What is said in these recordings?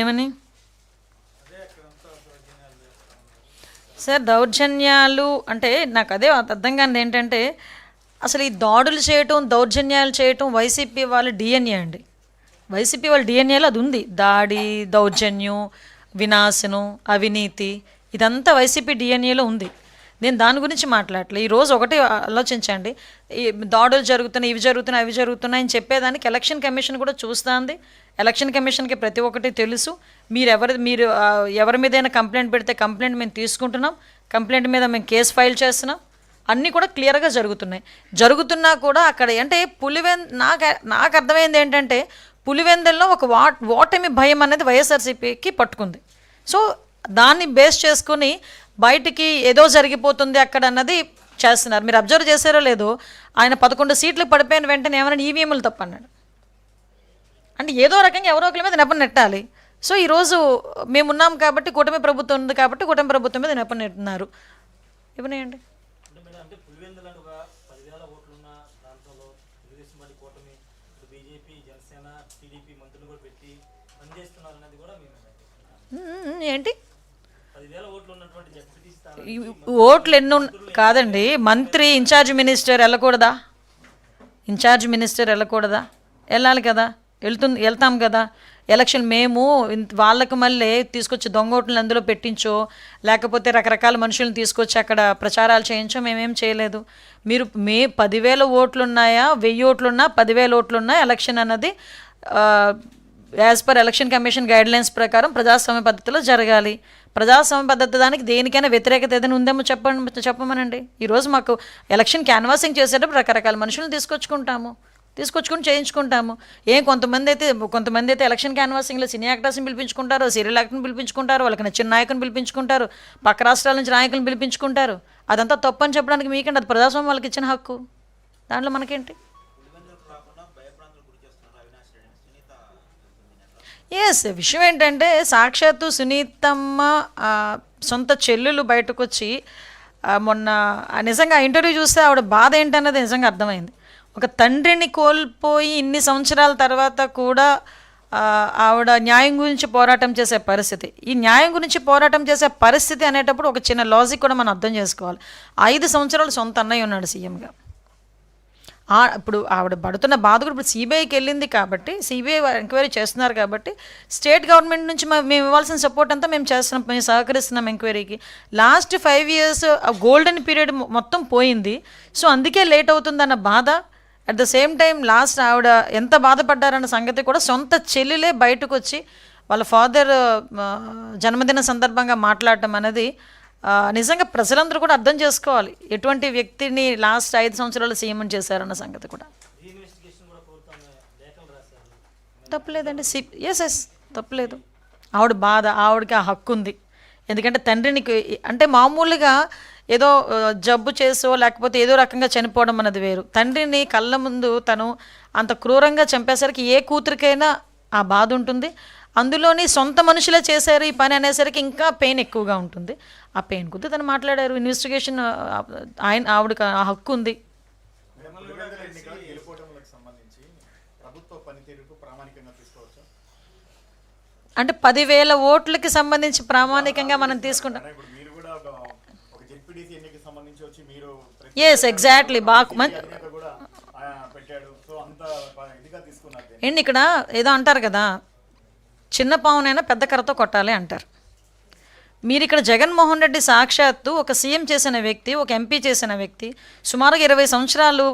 ఏమని? సార్ దౌర్జన్యాలు అంటే నాకు అదే అర్థం కానీ ఏంటంటే అసలు ఈ దాడులు చేయటం దౌర్జన్యాలు చేయటం వైసీపీ వాళ్ళ డిఎన్ఏ అండి. వైసీపీ వాళ్ళ డిఎన్ఏలో అది ఉంది. దాడి దౌర్జన్యం వినాశనం అవినీతి ఇదంతా వైసీపీ డిఎన్ఏలో ఉంది. నేను దాని గురించి మాట్లాడలే ఈరోజు ఒకటి ఆలోచించండి. ఈ దాడులు జరుగుతున్నాయి ఇవి జరుగుతున్నాయి అవి జరుగుతున్నాయి అని చెప్పేదానికి ఎలక్షన్ కమిషన్ కూడా చూస్తుంది. ఎలక్షన్ కమిషన్కి ప్రతి ఒక్కటి తెలుసు. మీరు ఎవరి మీరు ఎవరి మీదైనా కంప్లైంట్ పెడితే కంప్లైంట్ మేము తీసుకుంటున్నాం. కంప్లైంట్ మీద మేము కేసు ఫైల్ చేస్తున్నాం. అన్నీ కూడా క్లియర్గా జరుగుతున్నాయి. జరుగుతున్నా కూడా అక్కడ అంటే పులివెన్ నాకు నాకు అర్థమైంది ఏంటంటే పులివెందల్లో ఒక వా ఓటమి భయం అనేది వైఎస్ఆర్సీపీకి పట్టుకుంది. సో దాన్ని బేస్ చేసుకుని బయటికి ఏదో జరిగిపోతుంది అక్కడ అన్నది చేస్తున్నారు. మీరు అబ్జర్వ్ చేశారో లేదో ఆయన పదకొండు సీట్లు పడిపోయిన వెంటనే ఏమైనా ఈవీఎంలు తప్ప అన్నాడు అంటే ఏదో రకంగా ఎవరో ఒకరి మీద నెపం నెట్టాలి సో ఈరోజు మేము ఉన్నాం కాబట్టి కూటమి ప్రభుత్వం ఉంది కాబట్టి కూటమి ప్రభుత్వం మీద నెపం మేము ఉమ్, ఏంటి? ఓట్లు ఎన్ని కాదండి. మంత్రి ఇన్ఛార్జ్ మినిస్టర్ వెళ్ళకూడదా? ఇన్ఛార్జ్ మినిస్టర్ వెళ్ళకూడదా? వెళ్ళాలి కదా. వెళ్తుంది వెళ్తాం కదా. ఎలక్షన్ మేము వాళ్ళకి వాళ్ళకు మళ్ళీ తీసుకొచ్చి దొంగ ఓట్లను అందులో పెట్టించో లేకపోతే రకరకాల మనుషులను తీసుకొచ్చి అక్కడ ప్రచారాలు చేయించో మేమేం చేయలేదు. మీరు మే పదివేల ఓట్లు ఉన్నాయా వెయ్యి ఓట్లు ఉన్నా పదివేల ఓట్లు ఉన్నా ఎలక్షన్ అన్నది as per election commission guidelines ప్రకారం ప్రజాస్వామ్య పద్ధతిలో జరగాలి. ప్రజాస్వామ్య పద్ధతి దానికి దేనికైనా వ్యతిరేకత ఏదైనా ఉందేమో చెప్పండి చెప్పమనండి. ఈరోజు మాకు ఎలక్షన్ క్యాన్వాసింగ్ చేసేటప్పుడు రకరకాల మనుషులను తీసుకొచ్చుకుంటాము. తీసుకొచ్చుకుని చేయించుకుంటాము. ఏం కొంతమంది అయితే కొంతమంది అయితే ఎలక్షన్ క్యాన్వాసింగ్లో సినీ యాక్టర్స్ని పిలిపించుకుంటారు సీరియల్ యాక్టర్ని పిలిపించుకుంటారు వాళ్ళకి నచ్చిన నాయకుని పిలిపించుకుంటారు పక్క రాష్ట్రాల నుంచి నాయకులను పిలిపించుకుంటారు. అదంతా తప్పని చెప్పడానికి మీకంటే అది ప్రజాస్వామ్యం వాళ్ళకి ఇచ్చిన హక్కు. దాంట్లో మనకేంటి? ఎస్ విషయం ఏంటంటే సాక్షాత్తు సునీతమ్మ సొంత చెల్లెలు బయటకు వచ్చి మొన్న నిజంగా ఇంటర్వ్యూ చూస్తే ఆవిడ బాధ ఏంటన్నది నిజంగా అర్థమైంది. ఒక తండ్రిని కోల్పోయి ఇన్ని సంవత్సరాల తర్వాత కూడా ఆవిడ న్యాయం గురించి పోరాటం చేసే పరిస్థితి. ఈ న్యాయం గురించి పోరాటం చేసే పరిస్థితి అనేటప్పుడు ఒక చిన్న లాజిక్ కూడా మనం అర్థం చేసుకోవాలి. ఐదు సంవత్సరాలు సొంత అన్నయ్య ఉన్నాడు సీఎంగా. ఇప్పుడు ఆవిడ పడుతున్న బాధ కూడా ఇప్పుడు సిబిఐకి వెళ్ళింది కాబట్టి సిబిఐ ఎంక్వైరీ చేస్తున్నారు కాబట్టి స్టేట్ గవర్నమెంట్ నుంచి మేము ఇవ్వాల్సిన సపోర్ట్ అంతా మేము చేస్తున్నాం మేము సహకరిస్తున్నాం ఎంక్వైరీకి. Last five years golden period మొత్తం పోయింది. సో అందుకే లేట్ అవుతుందన్న బాధ. At the same time last ఆవిడ ఎంత బాధపడ్డారన్న సంగతి కూడా సొంత చెల్లెలే బయటకు వచ్చి వాళ్ళ ఫాదర్ జన్మదిన సందర్భంగా మాట్లాడటం అనేది నిజంగా ప్రజలందరూ కూడా అర్థం చేసుకోవాలి. ఎటువంటి వ్యక్తిని లాస్ట్ ఐదు సంవత్సరాలు సీఎం చేశారన్న సంగతి కూడా. తప్పలేదండి. తప్పులేదండి సి ఎస్ ఎస్ తప్పులేదు. ఆవిడ బాధ ఆవిడకి ఆ హక్కు ఉంది. ఎందుకంటే తండ్రిని అంటే మామూలుగా ఏదో జబ్బు చేసో లేకపోతే ఏదో రకంగా చనిపోవడం అన్నది వేరు. తండ్రిని కళ్ళ ముందు తను అంత క్రూరంగా చంపేసరికి ఏ కూతురికైనా ఆ బాధ ఉంటుంది. అందులోని సొంత మనుషులే చేశారు ఈ పని అనేసరికి ఇంకా పెయిన్ ఎక్కువగా ఉంటుంది. ఆ పెయిన్ కొద్ది తను మాట్లాడారు ఇన్వెస్టిగేషన్ ఆయన ఆవిడకి ఆ హక్కు ఉంది. అంటే పదివేల ఓట్లకి సంబంధించి ప్రామాణికంగా మనం తీసుకుంటాం. ఎస్ ఎగ్జాక్ట్లీ బాగా. ఏంటి ఇక్కడ ఏదో అంటారు కదా చిన్న పావునైనా పెద్ద కర్రతో కొట్టాలి అంటారు. మీరు ఇక్కడ జగన్మోహన్ రెడ్డి సాక్షాత్తు ఒక సీఎం చేసిన వ్యక్తి ఒక ఎంపీ చేసిన వ్యక్తి సుమారుగా ఇరవై సంవత్సరాలు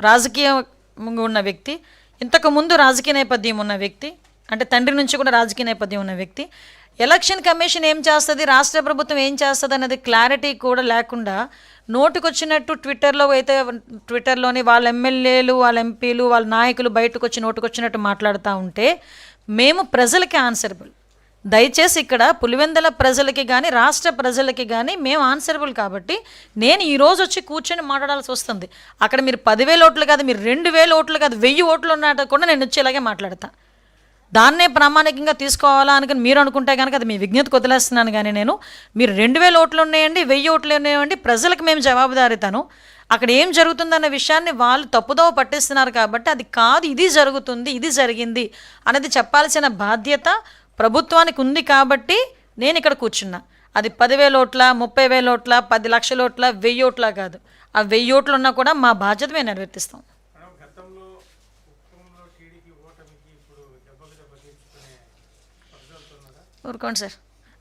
రాజకీయం ఉన్న వ్యక్తి ఇంతకు ముందు రాజకీయ నేపథ్యం ఉన్న వ్యక్తి అంటే తండ్రి నుంచి కూడా రాజకీయ నేపథ్యం ఉన్న వ్యక్తి ఎలక్షన్ కమిషన్ ఏం చేస్తుంది రాష్ట్ర ప్రభుత్వం ఏం చేస్తుంది అనేది క్లారిటీ కూడా లేకుండా నోటుకొచ్చినట్టు ట్విట్టర్లో అయితే ట్విట్టర్లోని వాళ్ళ ఎమ్మెల్యేలు వాళ్ళ ఎంపీలు వాళ్ళ నాయకులు బయటకు వచ్చి నోటుకొచ్చినట్టు మాట్లాడుతూ ఉంటే మేము ప్రజలకి ఆన్సరబుల్ దయచేసి ఇక్కడ పులివెందల ప్రజలకి కానీ రాష్ట్ర ప్రజలకి కానీ మేము ఆన్సరబుల్ కాబట్టి నేను ఈరోజు వచ్చి కూర్చొని మాట్లాడాల్సి వస్తుంది. అక్కడ మీరు పదివేల ఓట్లు కాదు మీరు రెండు వేల ఓట్లు కాదు వెయ్యి ఓట్లు ఉన్నట్టు కూడా నేను వచ్చేలాగే మాట్లాడతా. దాన్నే ప్రామాణికంగా తీసుకోవాలా అనుకుని మీరు అనుకుంటే కనుక అది మీ విజ్ఞతకు వదిలేస్తున్నాను కానీ నేను. మీరు రెండు వేల ఓట్లు ఉన్నాయండి వెయ్యి ఓట్లు ఉన్నాయండి ప్రజలకు మేము జవాబుదారీతాను. అక్కడ ఏం జరుగుతుందన్న విషయాన్ని వాళ్ళు తప్పుదోవ పట్టిస్తున్నారు కాబట్టి అది కాదు ఇది జరుగుతుంది ఇది జరిగింది అనేది చెప్పాల్సిన బాధ్యత ప్రభుత్వానికి ఉంది కాబట్టి నేను ఇక్కడ కూర్చున్నా. అది పదివేల ఓట్ల ముప్పై వేల ఓట్ల పది లక్షల ఓట్ల వెయ్యి ఓట్ల కాదు. ఆ వెయ్యి ఓట్లు ఉన్నా కూడా మా బాధ్యత మేము నెరవేర్తిస్తాం. ఊరుకోండి సార్.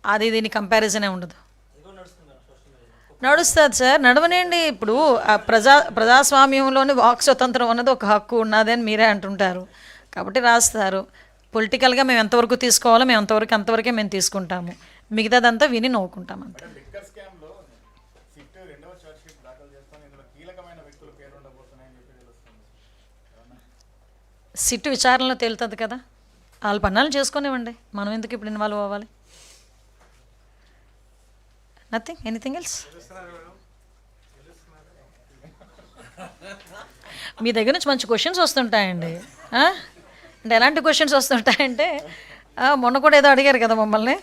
అది దీని కంపారిజనే ఉండదు అది కూడా నడుస్తుంది మేడం సోషల్ మీడియాలో నడుస్తుంది సార్. నడవనండి ఇప్పుడు ఆ ప్రజా ప్రజాస్వామ్యంలోని వాక్ స్వతంత్రం అన్నది ఒక హక్కు ఉన్నది అని మీరే అంటుంటారు. కాబట్టి రాస్తారు. పొలిటికల్గా మేము ఎంతవరకు తీసుకోవాలో మేము అంతవరకు అంతవరకే మేము తీసుకుంటాము. మిగతాదంతా విని నవ్వుకుంటాం అంతే? సిట్టు విచారణలో తేలుతుంది కదా. వాళ్ళ పన్నాలు చేసుకునేవ్వండి. మనం ఎందుకు ఇప్పుడు ఇన్వాల్వ్ అవ్వాలి? నథింగ్ ఎనీథింగ్ ఎల్స్ మీ దగ్గర నుంచి మంచి క్వశ్చన్స్ వస్తుంటాయండి. అంటే ఎలాంటి క్వశ్చన్స్ వస్తుంటాయంటే మొన్న కూడా ఏదో అడిగారు కదా మమ్మల్ని.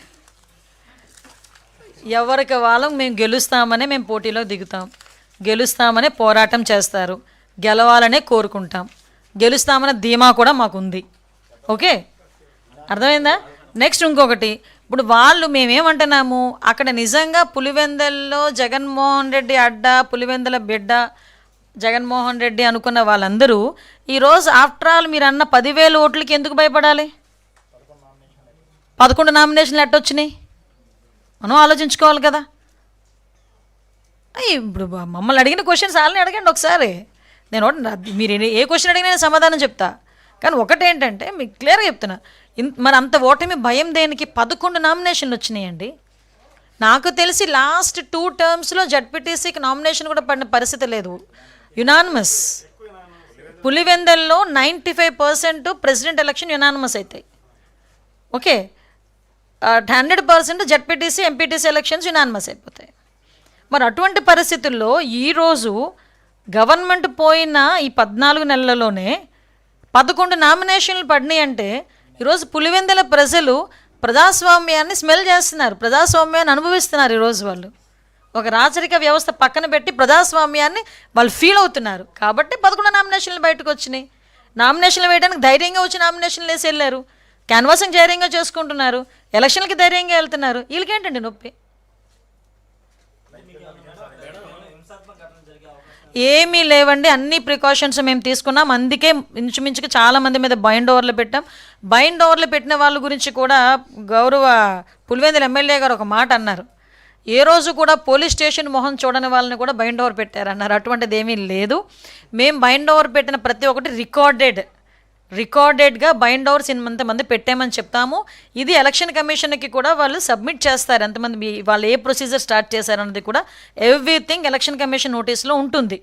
ఎవరికి వాళ్ళం మేము గెలుస్తామనే మేము పోటీలో దిగుతాం. గెలుస్తామనే పోరాటం చేస్తారు. గెలవాలనే కోరుకుంటాం. గెలుస్తామనే ధీమా కూడా మాకుంది. ఓకే? అర్థమైందా? నెక్స్ట్ ఇంకొకటి. ఇప్పుడు వాళ్ళు మేమేమంటున్నాము? అక్కడ నిజంగా పులివెందల్లో జగన్మోహన్ రెడ్డి అడ్డ పులివెందల బిడ్డ జగన్మోహన్ రెడ్డి అనుకున్న వాళ్ళందరూ ఈరోజు ఆఫ్టర్ ఆల్ మీరు అన్న పదివేల ఓట్లకి ఎందుకు భయపడాలి? పదకొండు నామినేషన్లు ఎట్టొచ్చినాయి? మనం ఆలోచించుకోవాలి కదా. ఇప్పుడు మమ్మల్ని అడిగిన క్వశ్చన్స్ వాళ్ళని అడగండి ఒకసారి. నేను మీరు ఏ- క్వశ్చన్ అడిగినా సమాధానం చెప్తా. కానీ ఒకటేంటంటే మీకు క్లియర్గా చెప్తున్నా. ఇంత మరి అంత ఓటమి భయం దేనికి? పదకొండు నామినేషన్లు వచ్చినాయండి. నాకు తెలిసి లాస్ట్ టూ టర్మ్స్లో జడ్పీటీసీకి నామినేషన్ కూడా పడిన పరిస్థితి లేదు. యునానిమస్ పులివెందల్లో ninety five percent president election unanimous అవుతాయి okay hundred percent ZPTC MPTC elections unanimous అయిపోతాయి. మరి అటువంటి పరిస్థితుల్లో ఈరోజు గవర్నమెంట్ పోయిన ఈ పద్నాలుగు నెలలలోనే పదకొండు నామినేషన్లు పడినాయి అంటే ఈరోజు పులివెందల ప్రజలు ప్రజాస్వామ్యాన్ని స్మెల్ చేస్తున్నారు ప్రజాస్వామ్యాన్ని అనుభవిస్తున్నారు ఈరోజు వాళ్ళు. ఒక రాచరిక వ్యవస్థ పక్కన పెట్టి ప్రజాస్వామ్యాన్ని వాళ్ళు ఫీల్ అవుతున్నారు. కాబట్టి పదకొండు నామినేషన్లు బయటకు వచ్చినాయి. నామినేషన్లు వేయడానికి ధైర్యంగా వచ్చి నామినేషన్లు వేసి వెళ్ళారు. క్యాన్వాసింగ్ ధైర్యంగా చేసుకుంటున్నారు. ఎలక్షన్లకి ధైర్యంగా వెళ్తున్నారు. వీళ్ళకేంటండి నొప్పి? ఏమీ లేవండి. అన్ని ప్రికాషన్స్ మేము తీసుకున్నాం. అందుకే ఇంచుమించుకు చాలా మంది మీద బైండ్ ఓవర్లు పెట్టాం. బైండ్ ఓవర్లు పెట్టిన వాళ్ళ గురించి కూడా గౌరవ పులివెందుల ఎమ్మెల్యే గారు ఒక మాట అన్నారు. ఏ రోజు కూడా పోలీస్ స్టేషన్ మొహం చూడని వాళ్ళని కూడా బైండ్ ఓవర్ పెట్టారన్నారు. అటువంటిది ఏమీ లేదు. మేము బైండ్ ఓవర్ పెట్టిన ప్రతి ఒక్కటి రికార్డెడ్. రికార్డెడ్గా బైండ్ ఇంత ఇంతమంది పెట్టామని చెప్తాము. ఇది ఎలక్షన్ కమిషన్కి కూడా వాళ్ళు సబ్మిట్ చేస్తారు. ఎంతమంది మీ- వాళ్ళు ఏ ప్రొసీజర్ స్టార్ట్ చేశారన్నది కూడా ఎవ్రీథింగ్ ఎలక్షన్ కమిషన్ నోటీస్లో ఉంటుంది.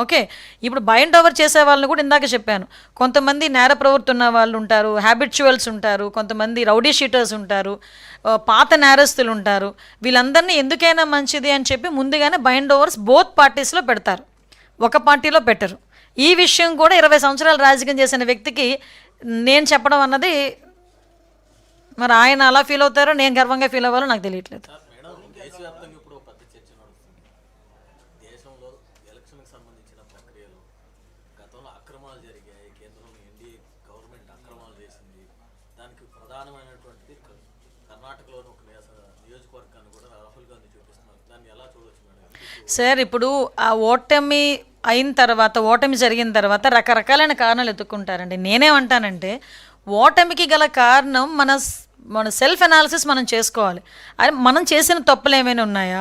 ఓకే? ఇప్పుడు బైండ్ ఓవర్ చేసే వాళ్ళని కూడా ఇందాక చెప్పాను. కొంతమంది నేర ప్రవృత్తి ఉన్న వాళ్ళు ఉంటారు హ్యాబిచువల్స్ ఉంటారు కొంతమంది రౌడీ షీటర్స్ ఉంటారు పాత నేరస్తులు ఉంటారు. వీళ్ళందరినీ ఎందుకైనా మంచిది అని చెప్పి ముందుగానే బైండ్ ఓవర్స్ బోత్ పార్టీస్లో పెడతారు. ఒక పార్టీలో పెట్టరు. ఈ విషయం కూడా ఇరవై సంవత్సరాలు రాజకీయం చేసిన వ్యక్తికి నేను చెప్పడం అన్నది మరి ఆయన అలా ఫీల్ అవుతారో నేను గర్వంగా ఫీల్ అవ్వాలో నాకు తెలియట్లేదు. సార్ ఇప్పుడు ఆ ఓటమి అయిన తర్వాత ఓటమి జరిగిన తర్వాత రకరకాలైన కారణాలు ఎత్తుక్కుంటారండి నేనేమంటానంటే ఓటమికి గల కారణం మన మన సెల్ఫ్ అనాలిసిస్ మనం చేసుకోవాలి. అది మనం చేసిన తప్పులు ఏమైనా ఉన్నాయా?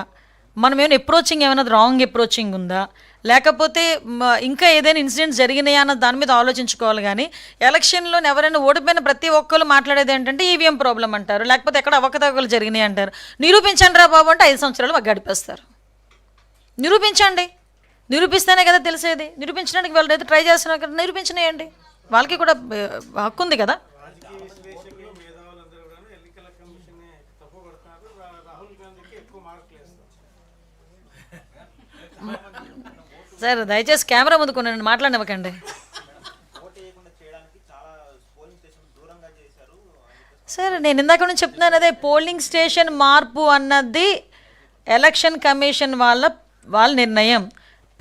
మనం ఏమైనా అప్రోచింగ్ ఏమైనా రాంగ్ అప్రోచింగ్ ఉందా? లేకపోతే ఇంకా ఏదైనా ఇన్సిడెంట్స్ జరిగినాయా అన్న దాని మీద ఆలోచించుకోవాలి కానీ ఎలక్షన్లో ఎవరైనా ఓడిపోయిన ప్రతి ఒక్కరు మాట్లాడేది ఏంటంటే ఈవీఎం ప్రాబ్లం అంటారు. లేకపోతే ఎక్కడ అవకతవకలు జరిగినాయి అంటారు. నిరూపించండి రా బాబు అంటే ఐదు సంవత్సరాలు మాకు గడిపేస్తారు. నిరూపించండి. నిరూపిస్తేనే కదా తెలిసేది. నిరూపించడానికి వాళ్ళు అయితే ట్రై చేస్తున్నారు కదా నిరూపించినాయండి. వాళ్ళకి కూడా హక్కు ఉంది కదా. సార్ దయచేసి కెమెరా ముందుకు నన్ను సార్ నేను ఇందాక నుంచి చెప్తున్నాను అదే పోలింగ్ స్టేషన్ మార్పు అన్నది ఎలక్షన్ కమిషన్ వాళ్ళ వాళ్ళ నిర్ణయం.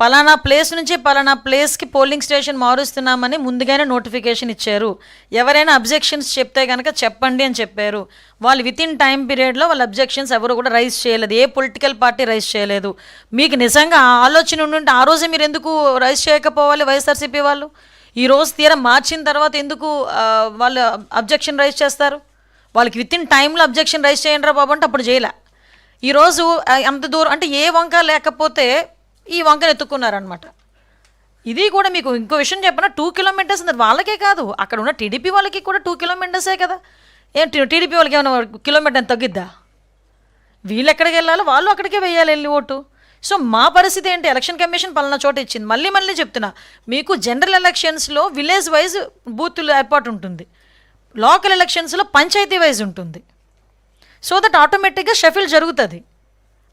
పలానా ప్లేస్ నుంచి పలానా ప్లేస్కి పోలింగ్ స్టేషన్ మారుస్తున్నామని ముందుగానే నోటిఫికేషన్ ఇచ్చారు. ఎవరైనా అబ్జెక్షన్స్ చెప్తే కనుక చెప్పండి అని చెప్పారు. వాళ్ళు విత్ ఇన్ టైం పీరియడ్లో వాళ్ళ అబ్జెక్షన్స్ ఎవరు కూడా రైజ్ చేయలేదు. ఏ పొలిటికల్ పార్టీ రైజ్ చేయలేదు. మీకు నిజంగా ఆలోచన ఉండుంటే ఆ రోజే మీరు ఎందుకు రైజ్ చేయకపోవాలి వైఎస్ఆర్సీపీ వాళ్ళు? ఈ రోజు తీరం మార్చిన తర్వాత ఎందుకు వాళ్ళు అబ్జెక్షన్ రైజ్ చేస్తారు? వాళ్ళకి విత్ ఇన్ టైంలో అబ్జెక్షన్ రైజ్ చేయండి రా బాబు అంటే అప్పుడు చేయలే. ఈరోజు అంత దూరం అంటే ఏ వంక లేకపోతే ఈ వంకను ఎత్తుకున్నారనమాట ఇది కూడా మీకు ఇంకో విషయం చెప్పిన టూ కిలోమీటర్స్ వాళ్ళకే కాదు అక్కడ ఉన్న టీడీపీ వాళ్ళకి కూడా టూ కిలోమీటర్సే కదా. ఏం టీడీపీ వాళ్ళకి ఏమైనా కిలోమీటర్ తగ్గిద్దా? వీళ్ళు ఎక్కడికి వెళ్ళాలో వాళ్ళు అక్కడికే వేయాలి వెళ్ళి ఓటు. సో మా పరిస్థితి ఏంటి? ఎలక్షన్ కమిషన్ పలానా చోట ఇచ్చింది. మళ్ళీ మళ్ళీ చెప్తున్నా మీకు జనరల్ ఎలక్షన్స్లో విలేజ్ వైజ్ బూతులు ఏర్పాటు ఉంటుంది. లోకల్ ఎలక్షన్స్లో పంచాయతీ వైజ్ ఉంటుంది. సో దట్ ఆటోమేటిక్గా షఫిల్ జరుగుతుంది.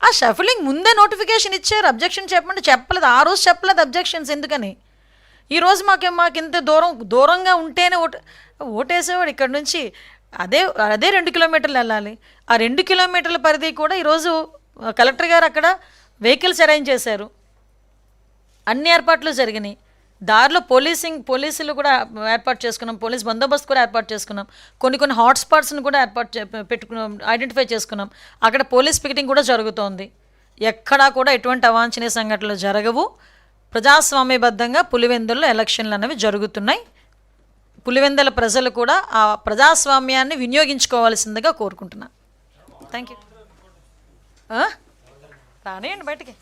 ఆ షఫలింగ్ ముందే నోటిఫికేషన్ ఇచ్చారు అబ్జెక్షన్ చెప్పండి చెప్పలేదు. ఆ రోజు చెప్పలేదు అబ్జెక్షన్స్ ఎందుకని? ఈరోజు మాకు మాకు ఇంత దూరం దూరంగా ఉంటేనే ఓటు ఓటేసేవాడు ఇక్కడ నుంచి అదే అదే రెండు కిలోమీటర్లు వెళ్ళాలి. ఆ రెండు కిలోమీటర్ల పరిధి కూడా ఈరోజు కలెక్టర్ గారు అక్కడ వెహికల్స్ అరేంజ్ చేశారు. అన్ని ఏర్పాట్లు జరిగినాయి. దారిలో పోలీసింగ్ పోలీసులు కూడా ఏర్పాటు చేసుకున్నాం పోలీస్ బందోబస్తు కూడా ఏర్పాటు చేసుకున్నాం కొన్ని కొన్ని హాట్స్పాట్స్ని కూడా ఏర్పాటు చే- పెట్టుకున్నాం ఐడెంటిఫై చేసుకున్నాం. అక్కడ పోలీస్ పికెటింగ్ కూడా జరుగుతోంది. ఎక్కడా కూడా ఎటువంటి అవాంఛనీయ సంఘటనలు జరగవు. ప్రజాస్వామ్యబద్ధంగా పులివెందుల్లో ఎలక్షన్లు అనేవి జరుగుతున్నాయి. పులివెందుల ప్రజలు కూడా ఆ ప్రజాస్వామ్యాన్ని వినియోగించుకోవాల్సిందిగా కోరుకుంటున్నాను థ్యాంక్ యూ రానియండి బయటికి.